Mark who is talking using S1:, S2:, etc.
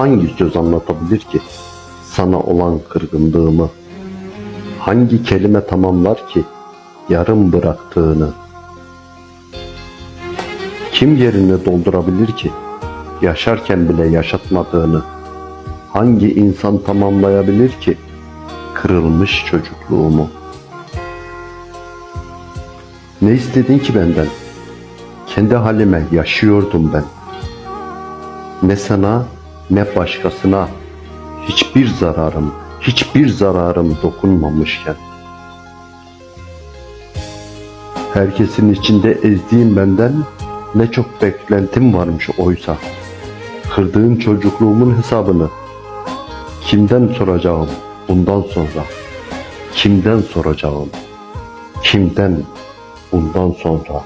S1: hangi söz anlatabilir ki sana olan kırgınlığımı? Hangi kelime tamamlar ki yarım bıraktığını? Kim yerini doldurabilir ki yaşarken bile yaşatmadığını? Hangi insan tamamlayabilir ki kırılmış çocukluğumu? Ne istedin ki benden? Kendi halime yaşıyordum ben. Ne sana ne başkasına hiçbir zararım, hiçbir zararım dokunmamışken. Herkesin içinde ezdiğim benden ne çok beklentim varmış oysa. Kırdığın çocukluğumun hesabını kimden soracağım bundan sonra? Kimden soracağım? Kimden bundan sonra?